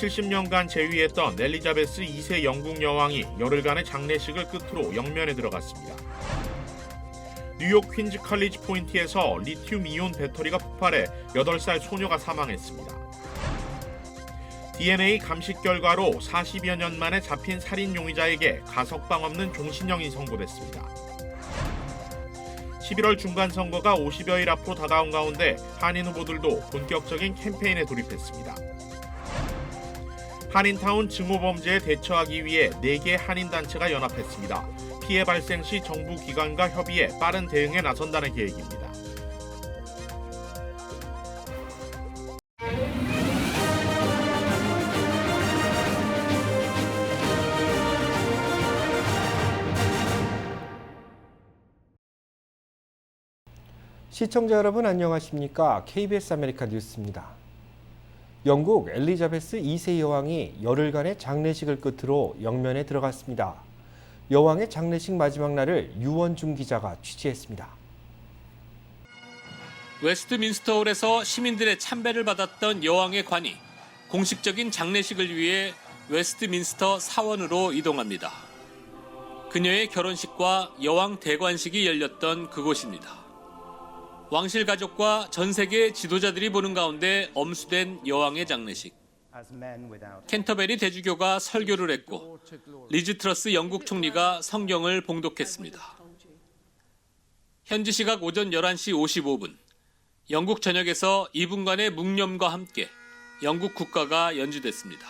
70년간 재위했던 엘리자베스 2세 영국 여왕이 열흘간의 장례식을 끝으로 영면에 들어갔습니다. 뉴욕 퀸즈 칼리지 포인트에서 리튬 이온 배터리가 폭발해 8살 소녀가 사망했습니다. DNA 감식 결과로 40여 년 만에 잡힌 살인 용의자에게 가석방 없는 종신형이 선고됐습니다. 11월 중간 선거가 50여일 앞으로 다가온 가운데 한인 후보들도 본격적인 캠페인에 돌입했습니다. 한인타운 증오범죄에 대처하기 위해 4개 한인단체가 연합했습니다. 피해 발생 시 정부 기관과 협의해 빠른 대응에 나선다는 계획입니다. 시청자 여러분 안녕하십니까? KBS 아메리카 뉴스입니다. 영국 엘리자베스 2세 여왕이 열흘간의 장례식을 끝으로 영면에 들어갔습니다. 여왕의 장례식 마지막 날을 유원중 기자가 취재했습니다. 웨스트민스터홀에서 시민들의 참배를 받았던 여왕의 관이 공식적인 장례식을 위해 웨스트민스터 사원으로 이동합니다. 그녀의 결혼식과 여왕 대관식이 열렸던 그곳입니다. 왕실 가족과 전 세계 지도자들이 보는 가운데 엄수된 여왕의 장례식. 캔터베리 대주교가 설교를 했고 리즈 트러스 영국 총리가 성경을 봉독했습니다. 현지 시각 오전 11시 55분 영국 전역에서 2분간의 묵념과 함께 영국 국가가 연주됐습니다.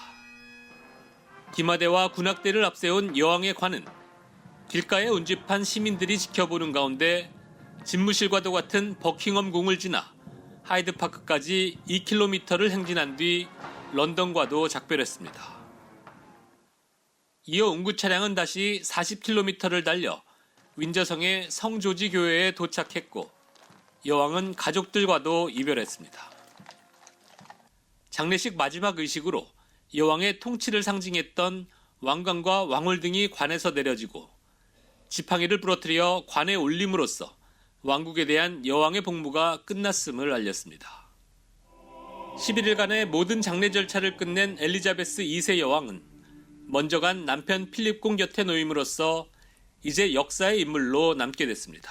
기마대와 군악대를 앞세운 여왕의 관은 길가에 운집한 시민들이 지켜보는 가운데 집무실과도 같은 버킹엄 궁을 지나 하이드 파크까지 2km를 행진한 뒤 런던과도 작별했습니다. 이어 운구 차량은 다시 40km를 달려 윈저성의 성조지 교회에 도착했고 여왕은 가족들과도 이별했습니다. 장례식 마지막 의식으로 여왕의 통치를 상징했던 왕관과 왕홀 등이 관에서 내려지고 지팡이를 부러뜨려 관에 올림으로써 왕국에 대한 여왕의 복무가 끝났음을 알렸습니다. 11일간의 모든 장례 절차를 끝낸 엘리자베스 2세 여왕은 먼저 간 남편 필립 공 곁에 놓임으로써 이제 역사의 인물로 남게 됐습니다.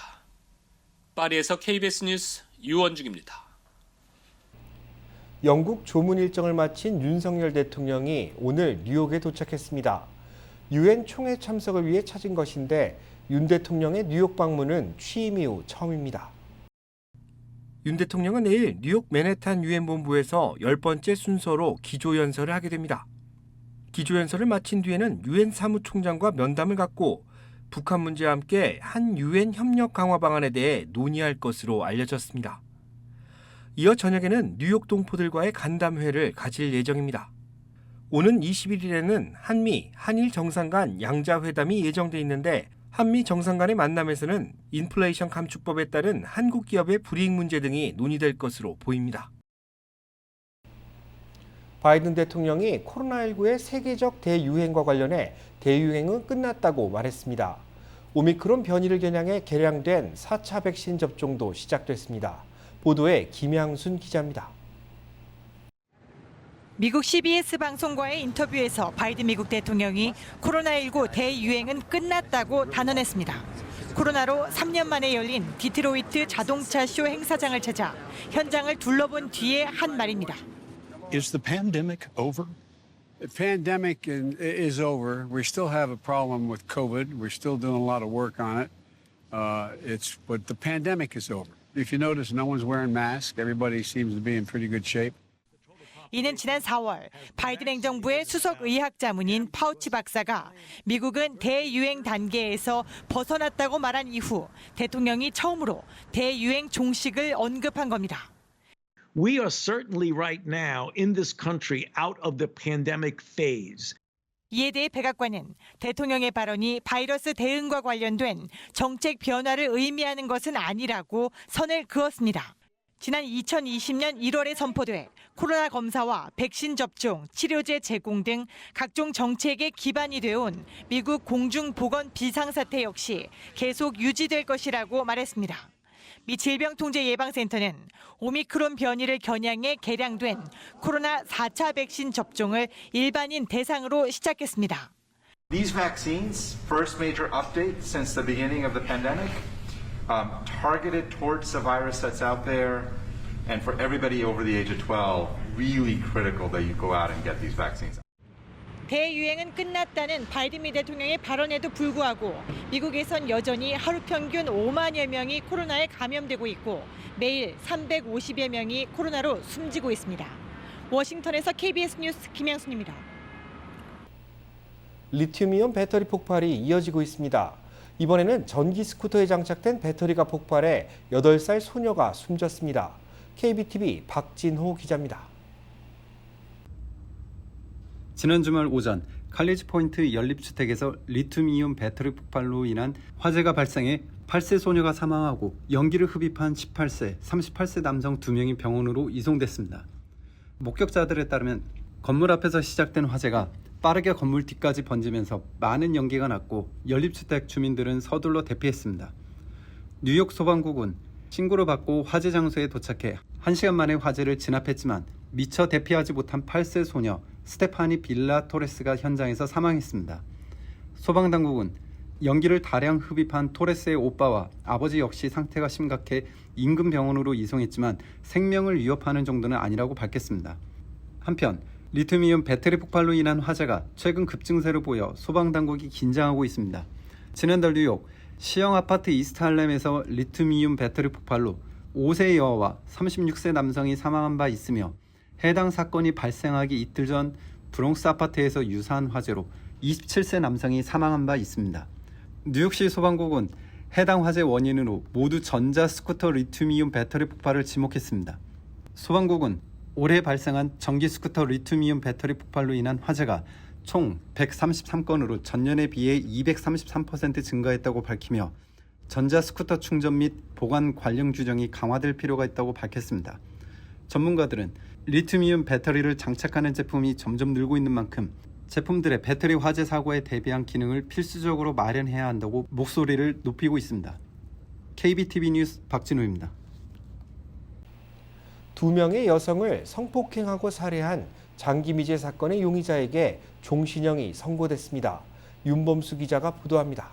파리에서 KBS 뉴스 유원중입니다. 영국 조문 일정을 마친 윤석열 대통령이 오늘 뉴욕에 도착했습니다. 유엔 총회 참석을 위해 찾은 것인데 윤 대통령의 뉴욕 방문은 취임 이후 처음입니다. 윤 대통령은 내일 뉴욕 맨해탄 유엔 본부에서 열 번째 순서로 기조 연설을 하게 됩니다. 기조 연설을 마친 뒤에는 유엔 사무총장과 면담을 갖고 북한 문제와 함께 한 유엔 협력 강화 방안에 대해 논의할 것으로 알려졌습니다. 이어 저녁에는 뉴욕 동포들과의 간담회를 가질 예정입니다. 오는 21일에는 한미, 한일 정상 간 양자 회담이 예정돼 있는데 한미 정상 간의 만남에서는 인플레이션 감축법에 따른 한국 기업의 불이익 문제 등이 논의될 것으로 보입니다. 바이든 대통령이 코로나19의 세계적 대유행과 관련해 대유행은 끝났다고 말했습니다. 오미크론 변이를 겨냥해 개량된 4차 백신 접종도 시작됐습니다. 보도에 김양순 기자입니다. 미국 CBS 방송과의 인터뷰에서 바이든 미국 대통령이 코로나19 대유행은 끝났다고 단언했습니다. 코로나로 3년 만에 열린 디트로이트 자동차 쇼 행사장을 찾아 현장을 둘러본 뒤에 한 말입니다. Is the pandemic over? The pandemic is over. We still have a problem with COVID. We're still doing a lot of work on it. Uh, it's but the pandemic is over. If you notice, no one's wearing masks. Everybody seems to be in pretty good shape. 이는 지난 4월 바이든 행정부의 수석 의학자문인 파우치 박사가 미국은 대유행 단계에서 벗어났다고 말한 이후 대통령이 처음으로 대유행 종식을 언급한 겁니다. we are certainly right now in this country out of the pandemic phase. 이에 대해 백악관은 대통령의 발언이 바이러스 대응과 관련된 정책 변화를 의미하는 것은 아니라고 선을 그었습니다. 지난 2020년 1월에 선포돼 코로나 검사와 백신 접종, 치료제 제공 등 각종 정책의 기반이 되어온 미국 공중보건 비상사태 역시 계속 유지될 것이라고 말했습니다. 미 질병통제예방센터는 오미크론 변이를 겨냥해 개량된 코로나 4차 백신 접종을 일반인 대상으로 시작했습니다. These vaccines, first major update since the beginning of the pandemic, um, targeted towards the virus that's out there, and for everybody over the age of 12, really critical that you go out and get these vaccines. 대유행은 끝났다는 바이든 미 대통령의 발언에도 불구하고 미국에선 여전히 하루 평균 5만여 명이 코로나에 감염되고 있고 매일 350여 명이 코로나로 숨지고 있습니다. 워싱턴에서 KBS 뉴스 김양순입니다. 리튬이온 배터리 폭발이 이어지고 있습니다. 이번에는 전기 스쿠터에 장착된 배터리가 폭발해 8살 소녀가 숨졌습니다. KBTV 박진호 기자입니다. 지난 주말 오전 칼리지 포인트 연립주택에서 리튬이온 배터리 폭발로 인한 화재가 발생해 8세 소녀가 사망하고 연기를 흡입한 18세, 38세 남성 2명이 병원으로 이송됐습니다. 목격자들에 따르면 건물 앞에서 시작된 화재가 빠르게 건물 뒤까지 번지면서 많은 연기가 났고 연립주택 주민들은 서둘러 대피했습니다. 뉴욕 소방국은 신고를 받고 화재 장소에 도착해 1시간 만에 화재를 진압했지만 미처 대피하지 못한 8세 소녀 스테파니 빌라 토레스가 현장에서 사망했습니다. 소방당국은 연기를 다량 흡입한 토레스의 오빠와 아버지 역시 상태가 심각해 인근 병원으로 이송했지만 생명을 위협하는 정도는 아니라고 밝혔습니다. 한편 리튬이온 배터리 폭발로 인한 화재가 최근 급증세를 보여 소방당국이 긴장하고 있습니다. 지난달 뉴욕 시형 아파트 이스트 할렘에서 리튬이온 배터리 폭발로 5세 여아와 36세 남성이 사망한 바 있으며 해당 사건이 발생하기 이틀 전 브롱스 아파트에서 유사한 화재로 27세 남성이 사망한 바 있습니다. 뉴욕시 소방국은 해당 화재 원인으로 모두 전자 스쿠터 리튬이온 배터리 폭발을 지목했습니다. 소방국은 올해 발생한 전기 스쿠터 리튬이온 배터리 폭발로 인한 화재가 총 133건으로 전년에 비해 233% 증가했다고 밝히며 전자 스쿠터 충전 및 보관 관련 규정이 강화될 필요가 있다고 밝혔습니다. 전문가들은 리튬이온 배터리를 장착하는 제품이 점점 늘고 있는 만큼 제품들의 배터리 화재 사고에 대비한 기능을 필수적으로 마련해야 한다고 목소리를 높이고 있습니다. KBTV 뉴스 박진우입니다. 두 명의 여성을 성폭행하고 살해한 장기미제 사건의 용의자에게 종신형이 선고됐습니다. 윤범수 기자가 보도합니다.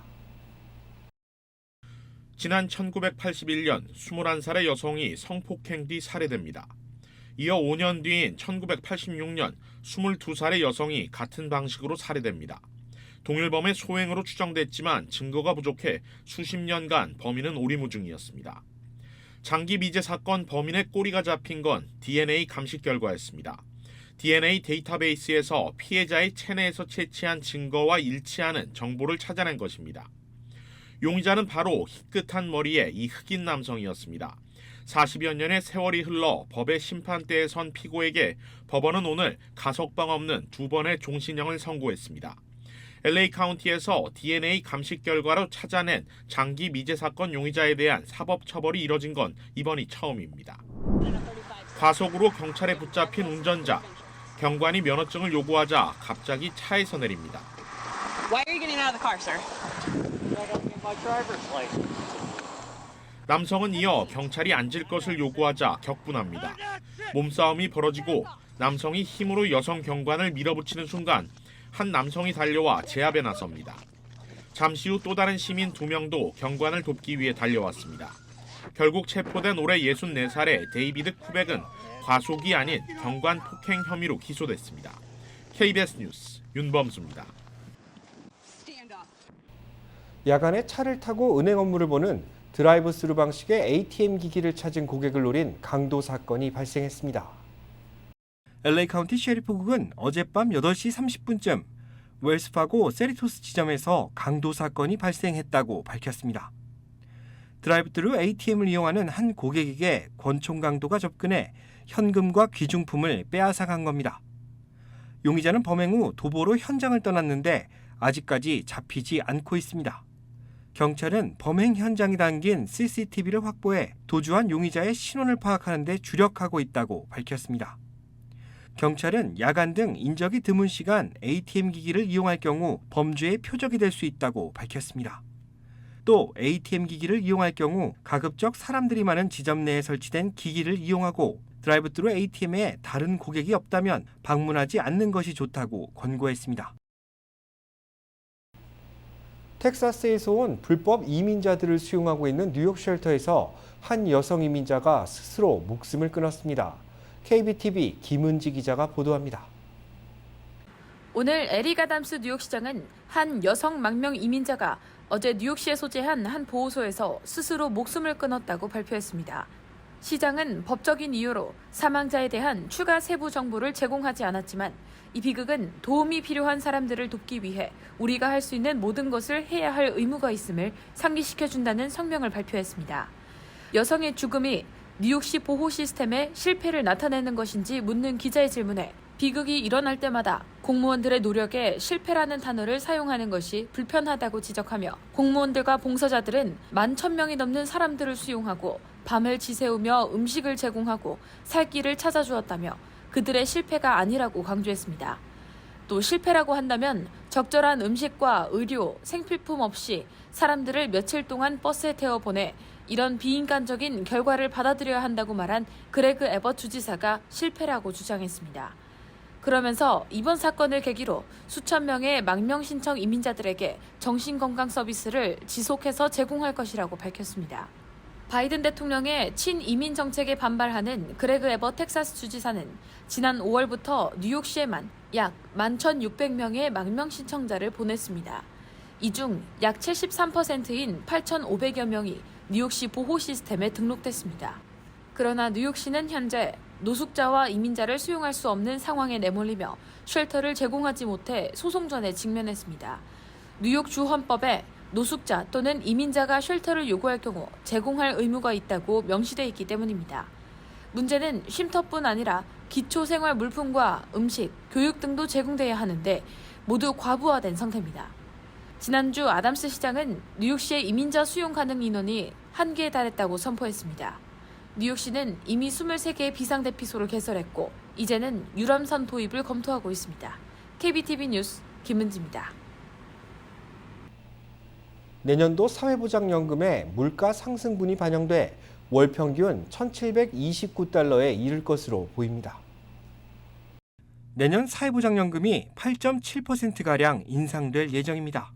지난 1981년 21살의 여성이 성폭행 뒤 살해됩니다. 이어 5년 뒤인 1986년 22살의 여성이 같은 방식으로 살해됩니다. 동일범의 소행으로 추정됐지만 증거가 부족해 수십 년간 범인은 오리무중이었습니다. 장기 미제 사건 범인의 꼬리가 잡힌 건 DNA 감식 결과였습니다. DNA 데이터베이스에서 피해자의 체내에서 채취한 증거와 일치하는 정보를 찾아낸 것입니다. 용의자는 바로 희끗한 머리의 이 흑인 남성이었습니다. 40여 년의 세월이 흘러 법의 심판대에 선 피고에게 법원은 오늘 가석방 없는 두 번의 종신형을 선고했습니다. LA 카운티에서 DNA 감식 결과로 찾아낸 장기 미제 사건 용의자에 대한 사법 처벌이 이뤄진 건 이번이 처음입니다. 과속으로 경찰에 붙잡힌 운전자. 경관이 면허증을 요구하자 갑자기 차에서 내립니다. Why are you getting out of the car, sir? 남성은 이어 경찰이 앉을 것을 요구하자 격분합니다. 몸싸움이 벌어지고 남성이 힘으로 여성 경관을 밀어붙이는 순간 한 남성이 달려와 제압에 나섭니다. 잠시 후 또 다른 시민 두 명도 경관을 돕기 위해 달려왔습니다. 결국 체포된 올해 64살의 데이비드 쿠백은 과속이 아닌 경관 폭행 혐의로 기소됐습니다. KBS 뉴스 윤범수입니다. 야간에 차를 타고 은행 업무를 보는 드라이브 스루 방식의 ATM 기기를 찾은 고객을 노린 강도 사건이 발생했습니다. LA 카운티 셰리프국은 어젯밤 8시 30분쯤 웰스파고 세리토스 지점에서 강도 사건이 발생했다고 밝혔습니다. 드라이브트루 ATM을 이용하는 한 고객에게 권총 강도가 접근해 현금과 귀중품을 빼앗아간 겁니다. 용의자는 범행 후 도보로 현장을 떠났는데 아직까지 잡히지 않고 있습니다. 경찰은 범행 현장이 담긴 CCTV를 확보해 도주한 용의자의 신원을 파악하는 데 주력하고 있다고 밝혔습니다. 경찰은 야간 등 인적이 드문 시간 ATM 기기를 이용할 경우 범죄의 표적이 될 수 있다고 밝혔습니다. 또 ATM 기기를 이용할 경우 가급적 사람들이 많은 지점 내에 설치된 기기를 이용하고 드라이브스루 ATM에 다른 고객이 없다면 방문하지 않는 것이 좋다고 권고했습니다. 텍사스에서 온 불법 이민자들을 수용하고 있는 뉴욕 쉘터에서 한 여성 이민자가 스스로 목숨을 끊었습니다. KBTV 김은지 기자가 보도합니다. 오늘 에리가담스 뉴욕시장은 한 여성 망명 이민자가 어제 뉴욕시에 소재한 한 보호소에서 스스로 목숨을 끊었다고 발표했습니다. 시장은 법적인 이유로 사망자에 대한 추가 세부 정보를 제공하지 않았지만 이 비극은 도움이 필요한 사람들을 돕기 위해 우리가 할 수 있는 모든 것을 해야 할 의무가 있음을 상기시켜준다는 성명을 발표했습니다. 여성의 죽음이 뉴욕시 보호 시스템의 실패를 나타내는 것인지 묻는 기자의 질문에 비극이 일어날 때마다 공무원들의 노력에 실패라는 단어를 사용하는 것이 불편하다고 지적하며 공무원들과 봉사자들은 만 천 명이 넘는 사람들을 수용하고 밤을 지새우며 음식을 제공하고 살 길을 찾아주었다며 그들의 실패가 아니라고 강조했습니다. 또 실패라고 한다면 적절한 음식과 의료, 생필품 없이 사람들을 며칠 동안 버스에 태워 보내 이런 비인간적인 결과를 받아들여야 한다고 말한 그레그 에버트 주지사가 실패라고 주장했습니다. 그러면서 이번 사건을 계기로 수천 명의 망명 신청 이민자들에게 정신건강 서비스를 지속해서 제공할 것이라고 밝혔습니다. 바이든 대통령의 친이민 정책에 반발하는 그레그 에버 텍사스 주지사는 지난 5월부터 뉴욕시에만 약 11,600명의 망명 신청자를 보냈습니다. 이 중 약 73%인 8,500여 명이 뉴욕시 보호 시스템에 등록됐습니다. 그러나 뉴욕시는 현재 노숙자와 이민자를 수용할 수 없는 상황에 내몰리며 쉘터를 제공하지 못해 소송전에 직면했습니다. 뉴욕 주 헌법에 노숙자 또는 이민자가 쉘터를 요구할 경우 제공할 의무가 있다고 명시돼 있기 때문입니다. 문제는 쉼터뿐 아니라 기초 생활 물품과 음식, 교육 등도 제공돼야 하는데 모두 과부하된 상태입니다. 지난주 아담스 시장은 뉴욕시의 이민자 수용 가능 인원이 한계에 달했다고 선포했습니다. 뉴욕시는 이미 23개의 비상대피소를 개설했고 이제는 유람선 도입을 검토하고 있습니다. KBTV 뉴스 김은지입니다. 내년도 사회보장연금에 물가 상승분이 반영돼 월 평균 1,729달러에 이를 것으로 보입니다. 내년 사회보장연금이 8.7%가량 인상될 예정입니다.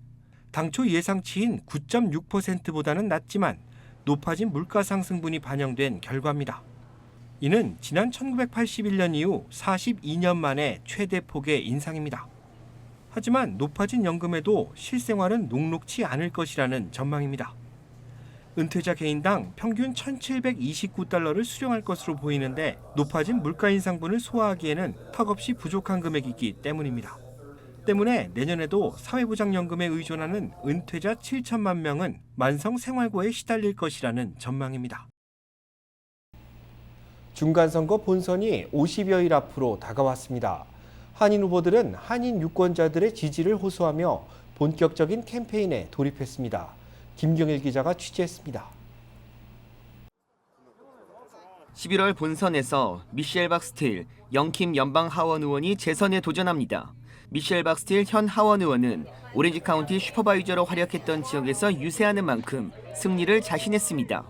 당초 예상치인 9.6%보다는 낮지만 높아진 물가 상승분이 반영된 결과입니다. 이는 지난 1981년 이후 42년 만에 최대 폭의 인상입니다. 하지만 높아진 연금에도 실생활은 녹록치 않을 것이라는 전망입니다. 은퇴자 개인당 평균 1,729달러를 수령할 것으로 보이는데 높아진 물가 인상분을 소화하기에는 턱없이 부족한 금액이기 때문입니다. 때문에 내년에도 사회보장연금에 의존하는 은퇴자 7천만 명은 만성 생활고에 시달릴 것이라는 전망입니다. 중간선거 본선이 50여일 앞으로 다가왔습니다. 한인 후보들은 한인 유권자들의 지지를 호소하며 본격적인 캠페인에 돌입했습니다. 김경일 기자가 취재했습니다. 11월 본선에서 미셸 박스틸, 영킴 연방 하원 의원이 재선에 도전합니다. 미셸 박스틸 현 하원 의원은 오렌지 카운티 슈퍼바이저로 활약했던 지역에서 유세하는 만큼 승리를 자신했습니다.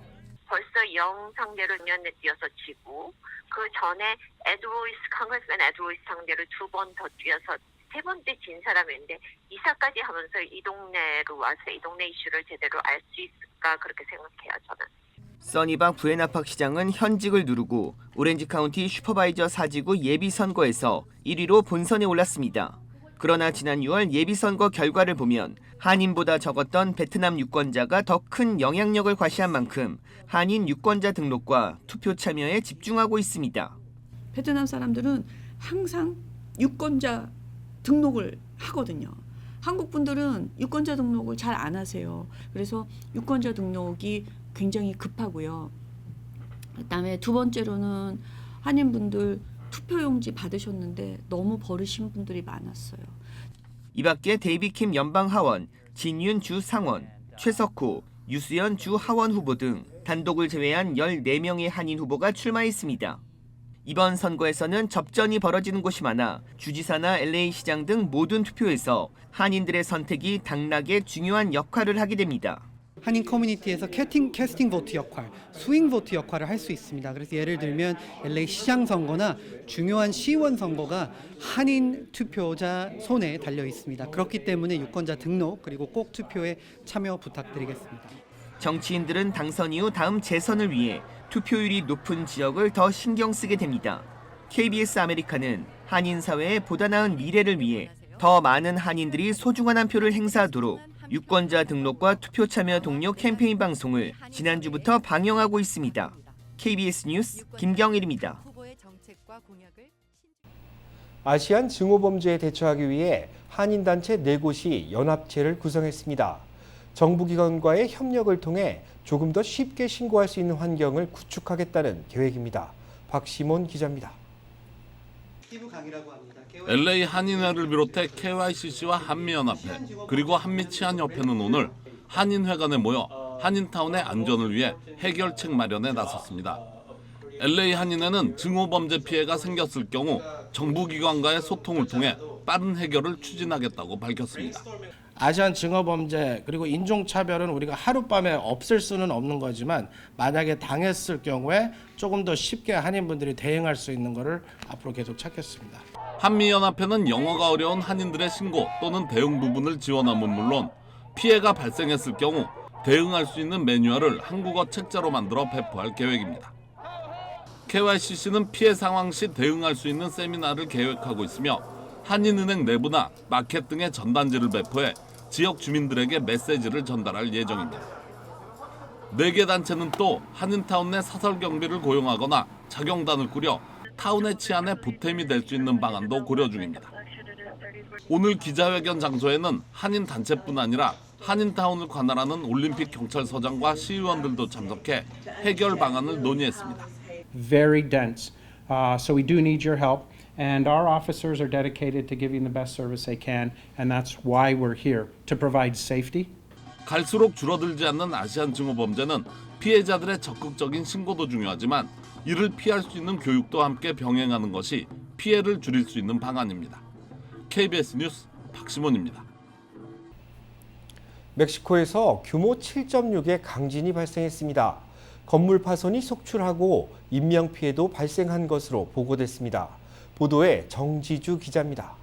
벌써 영 상대로 년에 뛰어서 지고 그 전에 에드로이스 컨그레스맨 에드로이스 상대로 두 번 더 뛰어서 세 번째 진 사람인데 이사까지 하면서 이 동네로 와서 이 동네 이슈를 제대로 알 수 있을까 그렇게 생각해요 저는. 써니박 부에나팍 시장은 현직을 누르고 오렌지 카운티 슈퍼바이저 사지구 예비 선거에서 1위로 본선에 올랐습니다. 그러나 지난 6월 예비선거 결과를 보면 한인보다 적었던 베트남 유권자가 더 큰 영향력을 과시한 만큼 한인 유권자 등록과 투표 참여에 집중하고 있습니다. 베트남 사람들은 항상 유권자 등록을 하거든요. 한국 분들은 유권자 등록을 잘 안 하세요. 그래서 유권자 등록이 굉장히 급하고요. 그다음에 두 번째로는 한인분들 투표용지 받으셨는데 너무 버리신 분들이 많았어요. 이 밖에 데이비 킴 연방 하원, 진윤 주 상원, 최석호, 유수연 주 하원 후보 등 단독을 제외한 14명의 한인 후보가 출마했습니다. 이번 선거에서는 접전이 벌어지는 곳이 많아 주지사나 LA 시장 등 모든 투표에서 한인들의 선택이 당락에 중요한 역할을 하게 됩니다. 한인 커뮤니티에서 캐팅, 캐스팅 보트 역할, 스윙 보트 역할을 할 수 있습니다. 그래서 예를 들면 LA 시장 선거나 중요한 시의원 선거가 한인 투표자 손에 달려 있습니다. 그렇기 때문에 유권자 등록 그리고 꼭 투표에 참여 부탁드리겠습니다. 정치인들은 당선 이후 다음 재선을 위해 투표율이 높은 지역을 더 신경 쓰게 됩니다. KBS 아메리카는 한인 사회의 보다 나은 미래를 위해 더 많은 한인들이 소중한 한 표를 행사하도록 유권자 등록과 투표 참여 동료 캠페인 방송을 지난주부터 방영하고 있습니다. KBS 뉴스 김경일입니다. 아시안 증오범죄에 대처하기 위해 한인단체 4곳이 연합체를 구성했습니다. 정부기관과의 협력을 통해 조금 더 쉽게 신고할 수 있는 환경을 구축하겠다는 계획입니다. 박시몬 기자입니다. LA 한인회를 비롯해 KYCC와 한미연합회 그리고 한미치안협회는 오늘 한인회관에 모여 한인타운의 안전을 위해 해결책 마련에 나섰습니다. LA 한인회는 증오범죄 피해가 생겼을 경우 정부기관과의 소통을 통해 빠른 해결을 추진하겠다고 밝혔습니다. 아시안 증오 범죄 그리고 인종 차별은 우리가 하룻밤에 없앨 수는 없는 거지만 만약에 당했을 경우에 조금 더 쉽게 한인분들이 대응할 수 있는 것을 앞으로 계속 찾겠습니다. 한미연합회는 영어가 어려운 한인들의 신고 또는 대응 부분을 지원함은 물론 피해가 발생했을 경우 대응할 수 있는 매뉴얼을 한국어 책자로 만들어 배포할 계획입니다. KYCC는 피해 상황 시 대응할 수 있는 세미나를 계획하고 있으며 한인은행 내부나 마켓 등의 전단지를 배포해 지역 주민들에게 메시지를 전달할 예정입니다. 네개 단체는 또 한인타운 내 사설 경비를 고용하거나 자경단을 꾸려 타운의 치안에 보탬이 될 수 있는 방안도 고려 중입니다. 오늘 기자회견 장소에는 한인 단체뿐 아니라 한인타운을 관할하는 올림픽 경찰서장과 시의원들도 참석해 해결 방안을 논의했습니다. very dense. Uh, so we do need your help, and our officers are dedicated to giving the best service they can, and that's why we're here to provide safety. 갈수록 줄어들지 않는 아시안 증오 범죄는 피해자들의 적극적인 신고도 중요하지만 이를 피할 수 있는 교육도 함께 병행하는 것이 피해를 줄일 수 있는 방안입니다. KBS 뉴스 박시몬입니다. 멕시코에서 규모 7.6의 강진이 발생했습니다. 건물 파손이 속출하고 인명 피해도 발생한 것으로 보고됐습니다. 보도에 정지주 기자입니다.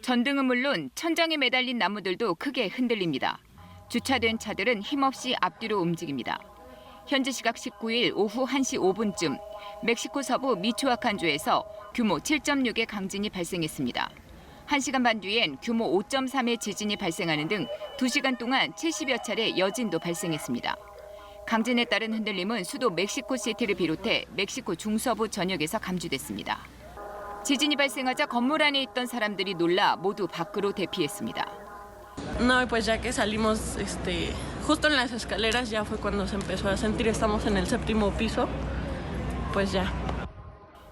전등은 물론 천장에 매달린 나무들도 크게 흔들립니다. 주차된 차들은 힘없이 앞뒤로 움직입니다. 현지 시각 19일 오후 1시 5분쯤 멕시코 서부 미초아칸주에서 규모 7.6의 강진이 발생했습니다. 1시간 반 뒤엔 규모 5.3의 지진이 발생하는 등 2시간 동안 70여 차례 여진도 발생했습니다. 강진에 따른 흔들림은 수도 멕시코 시티를 비롯해 멕시코 중서부 전역에서 감지됐습니다. 지진이 발생하자 건물 안에 있던 사람들이 놀라 모두 밖으로 대피했습니다. No, pues ya que salimos, este, justo en las escaleras ya fue cuando se empezó a sentir, estamos en el séptimo piso, pues ya.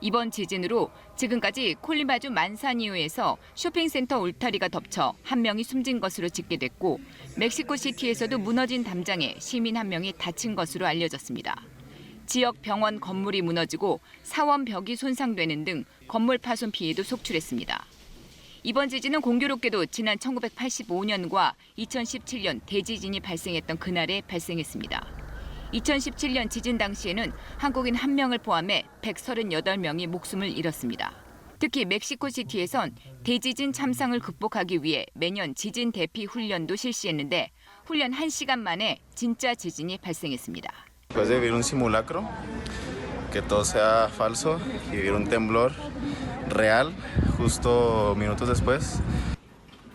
이번 지진으로 지금까지 콜리바주 만사니우에서 쇼핑센터 울타리가 덮쳐 한 명이 숨진 것으로 집계됐고 멕시코시티에서도 무너진 담장에 시민 한 명이 다친 것으로 알려졌습니다. 지역 병원 건물이 무너지고 사원 벽이 손상되는 등 건물 파손 피해도 속출했습니다. 이번 지진은 공교롭게도 지난 1985년과 2017년 대지진이 발생했던 그날에 발생했습니다. 2017년 지진 당시에는 한국인 한 명을 포함해 138명이 목숨을 잃었습니다. 특히 멕시코시티에선 대지진 참상을 극복하기 위해 매년 지진 대피 훈련도 실시했는데 훈련 1시간 만에 진짜 지진이 발생했습니다. Después de vivir un simulacro, que todo sea falso y vivir un temblor real justo minutos después.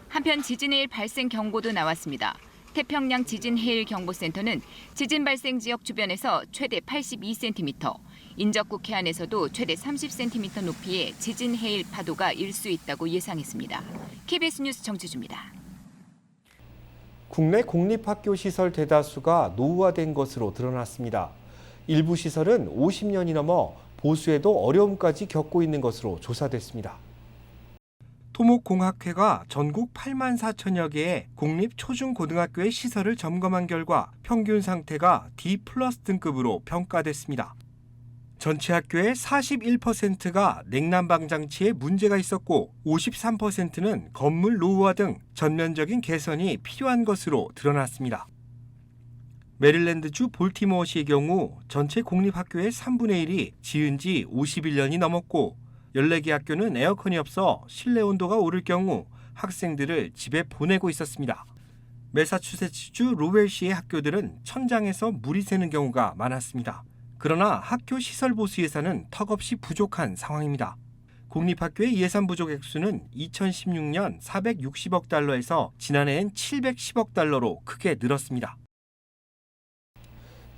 한편 지진의 일 발생 경고도 나왔습니다. 태평양 지진 해일 경보센터는 지진 발생 지역 주변에서 최대 82cm, 인접국 해안에서도 최대 30cm 높이의 지진 해일 파도가 일 수 있다고 예상했습니다. KBS 뉴스 정지주입니다. 국내 공립학교 시설 대다수가 노후화된 것으로 드러났습니다. 일부 시설은 50년이 넘어 보수에도 어려움까지 겪고 있는 것으로 조사됐습니다. 토목공학회가 전국 8만 4천여 개의 공립 초중고등학교의 시설을 점검한 결과 평균 상태가 D 플러스 등급으로 평가됐습니다. 전체 학교의 41%가 냉난방 장치에 문제가 있었고 53%는 건물 노후화 등 전면적인 개선이 필요한 것으로 드러났습니다. 메릴랜드주 볼티모어시의 경우 전체 공립학교의 3분의 1이 지은 지 51년이 넘었고 14개 학교는 에어컨이 없어 실내 온도가 오를 경우 학생들을 집에 보내고 있었습니다. 매사추세츠주 로웰시의 학교들은 천장에서 물이 새는 경우가 많았습니다. 그러나 학교 시설 보수 예산은 턱없이 부족한 상황입니다. 공립학교의 예산 부족 액수는 2016년 460억 달러에서 지난해엔 710억 달러로 크게 늘었습니다.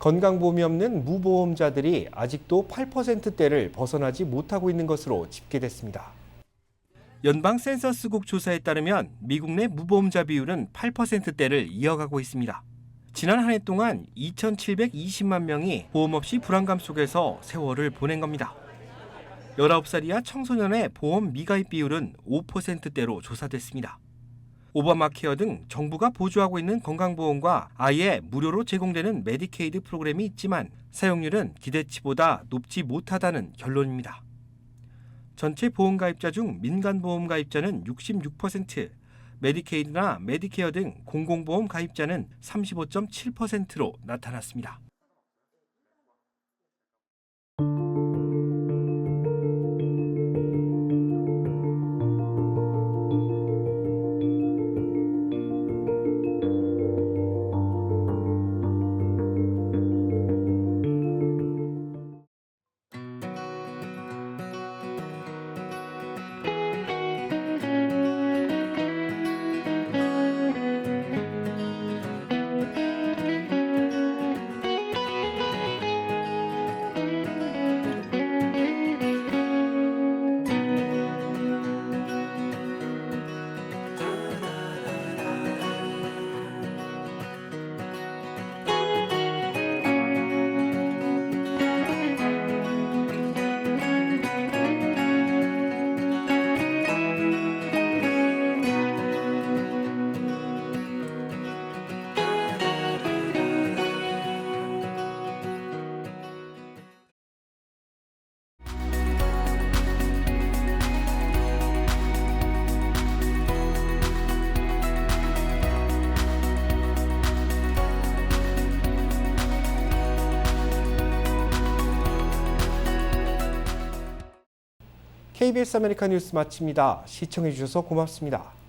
건강보험이 없는 무보험자들이 아직도 8%대를 벗어나지 못하고 있는 것으로 집계됐습니다. 연방 센서스국 조사에 따르면 미국 내 무보험자 비율은 8%대를 이어가고 있습니다. 지난 한 해 동안 2,720만 명이 보험 없이 불안감 속에서 세월을 보낸 겁니다. 19살 이하 청소년의 보험 미가입 비율은 5%대로 조사됐습니다. 오바마 케어 등 정부가 보조하고 있는 건강보험과 아예 무료로 제공되는 메디케이드 프로그램이 있지만 사용률은 기대치보다 높지 못하다는 결론입니다. 전체 보험 가입자 중 민간 보험 가입자는 66%, 메디케이드나 메디케어 등 공공보험 가입자는 35.7%로 나타났습니다. KBS 아메리카 뉴스 마칩니다. 시청해 주셔서 고맙습니다.